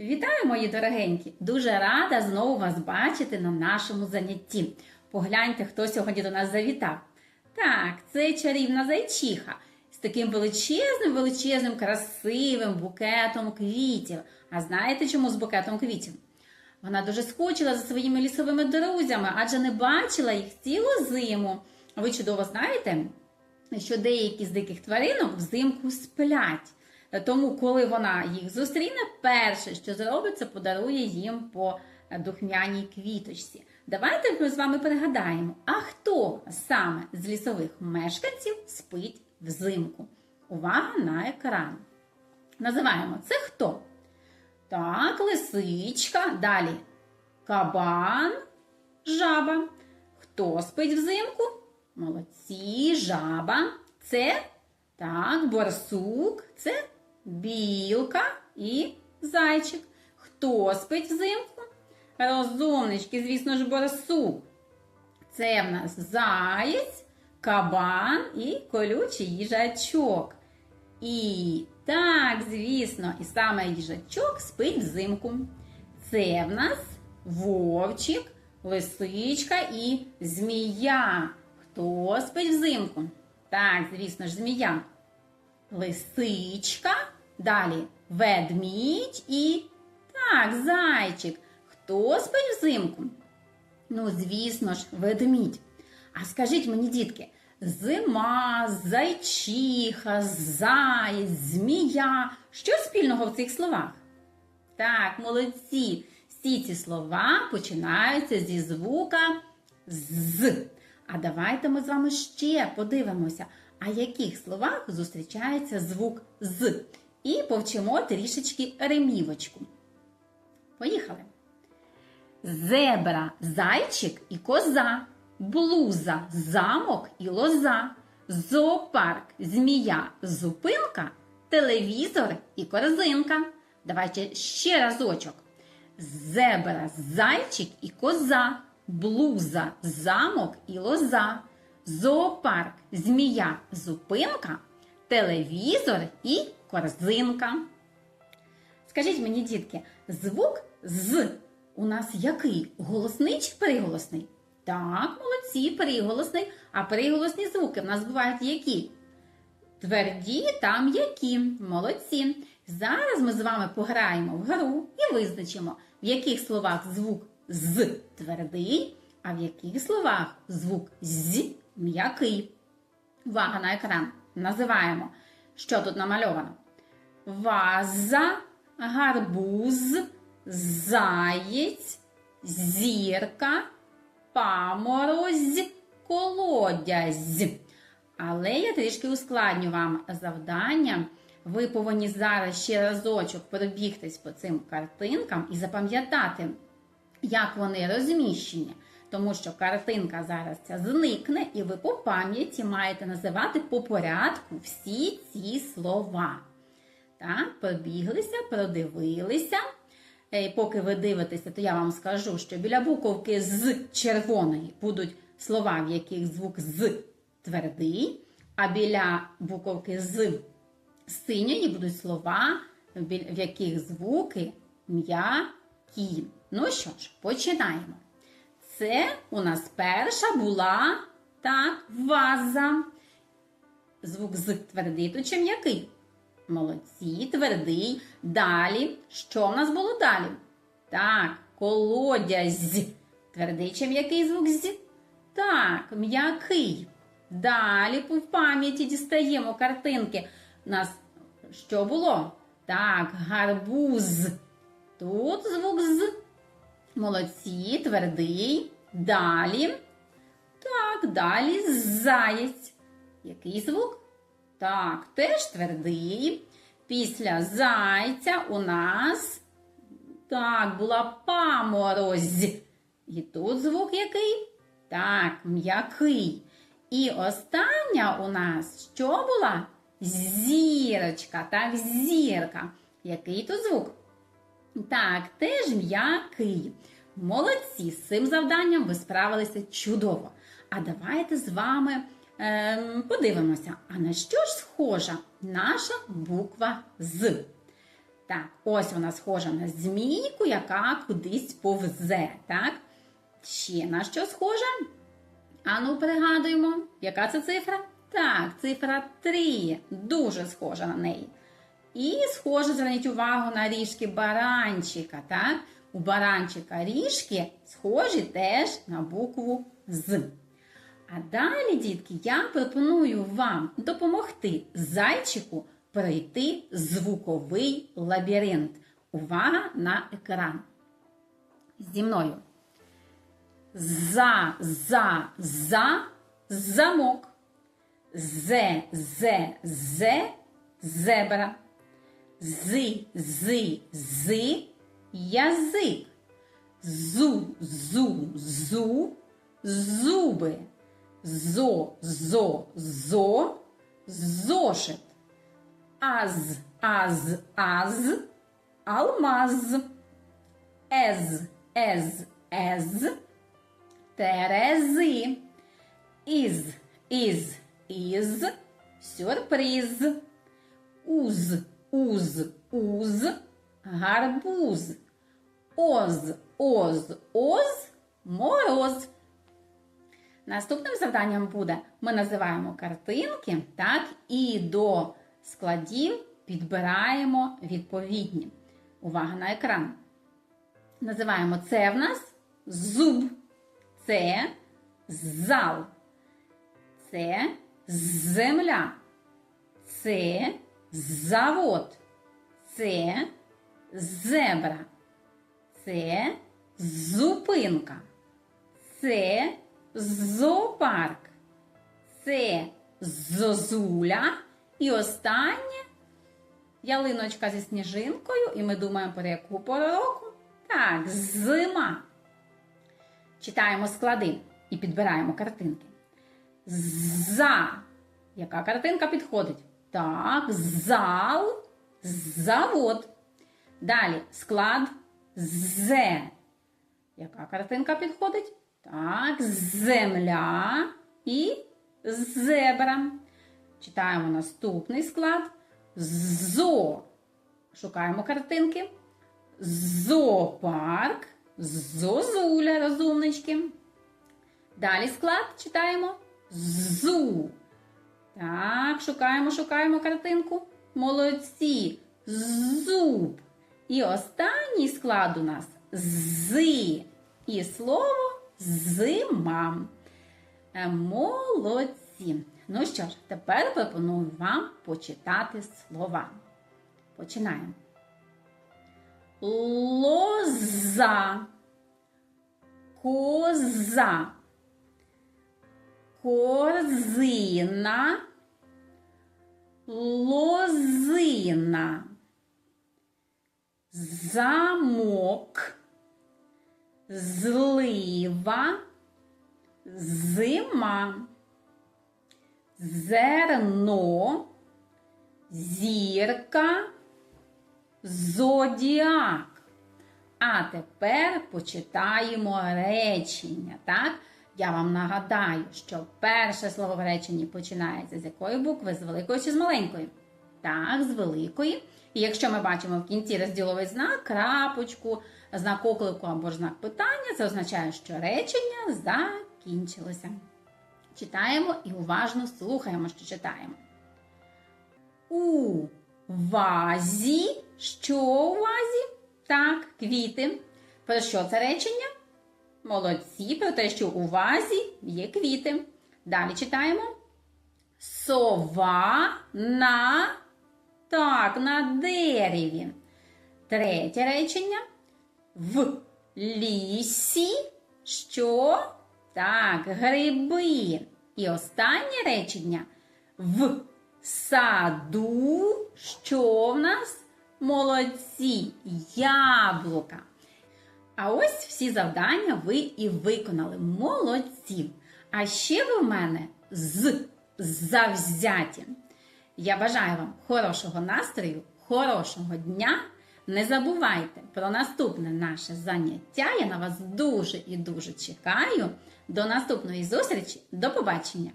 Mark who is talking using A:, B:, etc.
A: Вітаю, мої дорогенькі! Дуже рада знову вас бачити на нашому занятті. Погляньте, хто сьогодні до нас завітав. Так, це чарівна зайчиха з таким величезним, величезним, красивим букетом квітів. А знаєте, чому з букетом квітів? Вона дуже скучила за своїми лісовими друзями, адже не бачила їх цілу зиму. Ви чудово знаєте, що деякі з диких тваринок взимку сплять. Тому, коли вона їх зустріне, перше, що зробить, це подарує їм по духмяній квіточці. Давайте ми з вами пригадаємо, а хто саме з лісових мешканців спить взимку? Увага на екран. Називаємо це хто? Так, лисичка. Далі кабан, жаба. Хто спить взимку? Молодці, жаба. Це так, борсук, це білка і зайчик. Хто спить взимку? Розумнички, звісно ж, борсук. Це в нас заєць, кабан і колючий їжачок. І так, звісно, і саме їжачок спить взимку. Це в нас вовчик, лисичка і змія. Хто спить взимку? Так, звісно ж, змія. Лисичка, далі ведмідь і так, зайчик. Хто спить взимку? Ну, звісно ж, ведмідь. А скажіть мені, дітки, зима, зайчиха, заєць, змія. Що спільного в цих словах? Так, молодці. Всі ці слова починаються зі звука з. А давайте ми з вами ще подивимося, а яких словах зустрічається звук з. І повчимо трішечки ремівочку. Поїхали. Зебра, зайчик і коза, блуза, замок і лоза, зоопарк, змія, зупинка, телевізор і корзинка. Давайте ще разочок. Зебра, зайчик і коза, блуза, замок і лоза, зоопарк, змія, зупинка, телевізор і корзинка. Скажіть мені, дітки, звук з у нас який? Голосний чи приголосний? Так, молодці, приголосний. А приголосні звуки в нас бувають які? Тверді та м'які. Молодці. Зараз ми з вами пограємо в гру і визначимо, в яких словах звук з твердий, а в яких словах звук з м'який. Увага на екран. Називаємо, що тут намальовано. Ваза, гарбуз, заєць, зірка, паморозь, колодязь. Але я трішки ускладню вам завдання. Ви повинні зараз ще разочок пробігтись по цим картинкам і запам'ятати, як вони розміщені. Тому що картинка зараз ця зникне, і ви по пам'яті маєте називати по порядку всі ці слова. Так, пробіглися, продивилися. Е, Поки ви дивитеся, то я вам скажу, що біля буковки з червоної будуть слова, в яких звук з твердий, а біля буковки з синьої будуть слова, в яких звуки м'які. Ну що ж, починаємо. Це у нас перша була так, ваза. Звук з твердий, то чи м'який? Молодці, твердий. Далі. Що в нас було далі? Так, колодязь. Твердий чи м'який звук з? Так, м'який. Далі в пам'яті дістаємо картинки. У нас що було? Так, гарбуз. Тут звук з. Молодці, твердий. Далі. Так, далі заєць. Який звук? Так, теж твердий. Після зайця у нас так, була паморозь. І тут звук який? Так, м'який. І остання у нас що була? Зірочка, так, зірка. Який тут звук? Так, теж м'який. Молодці, з цим завданням ви справилися чудово. А давайте з вами ем, подивимося, а на що ж схожа наша буква з? Так, ось вона схожа на змійку, яка кудись повзе. Так? Ще на що схожа? Ану, пригадуємо, яка це цифра? Так, цифра 3. Дуже схожа на неї. І схоже, зверніть увагу на ріжки баранчика. Так? У баранчика ріжки схожі теж на букву З. А далі, дітки, я пропоную вам допомогти зайчику пройти звуковий лабіринт. Увага на екран. Зі мною. За, за, за, замок. Зе, зе, зе, зебра. Зи, зи, зи, язик. Зу, зу, зу, зуби. Зо, зо, зо, зошит. Аз, аз, аз, алмаз. Ез, ез, ез, терези. Із, із, із, сюрприз. Уз, уз, уз, гарбуз. Оз, оз, оз, мороз. Наступним завданням буде: ми називаємо картинки, так, і до складів підбираємо відповідні. Увага на екран. Називаємо це в нас зуб, це зал, це земля, це завод, це зебра, це зупинка, це зоопарк, це зозуля. І останнє ялиночка зі сніжинкою. І ми думаємо про яку пору року? Так, зима. Читаємо склади і підбираємо картинки. За. Яка картинка підходить? Так, зал, завод. Далі склад Зе. Яка картинка підходить? Так, земля і зебра. Читаємо наступний склад. Зо. Шукаємо картинки. Зоопарк. Зозуля, розумнички. Далі склад читаємо. Зу. Так, шукаємо, шукаємо картинку. Молодці. Зуб. І останній склад у нас зи. І слово зима. Е, Молодці. Ну що ж, тепер пропоную вам почитати слова. Починаємо. Лоза, коза, корзина, лозина, замок, злива, зима, зерно, зірка, зодіак. А тепер почитаємо речення. Так? Я вам нагадаю, що перше слово в реченні починається з якої букви? З великої чи з маленької? Так, з великої. І якщо ми бачимо в кінці розділовий знак, крапочку, знак оклику або ж знак питання, це означає, що речення закінчилося. Читаємо і уважно слухаємо, що читаємо. У вазі. Що у вазі? Так, квіти. Про що це речення? Молодці, про те, що у вазі є квіти. Далі читаємо. Сова на так, на дереві. Третє речення. В лісі. Що? Так, гриби. І останнє речення. В саду. Що в нас? Молодці, яблука. А ось всі завдання ви і виконали. Молодці. А ще ви в мене з завзяті. Я бажаю вам хорошого настрою, хорошого дня. Не забувайте про наступне наше заняття. Я на вас дуже і дуже чекаю. До наступної зустрічі. До побачення!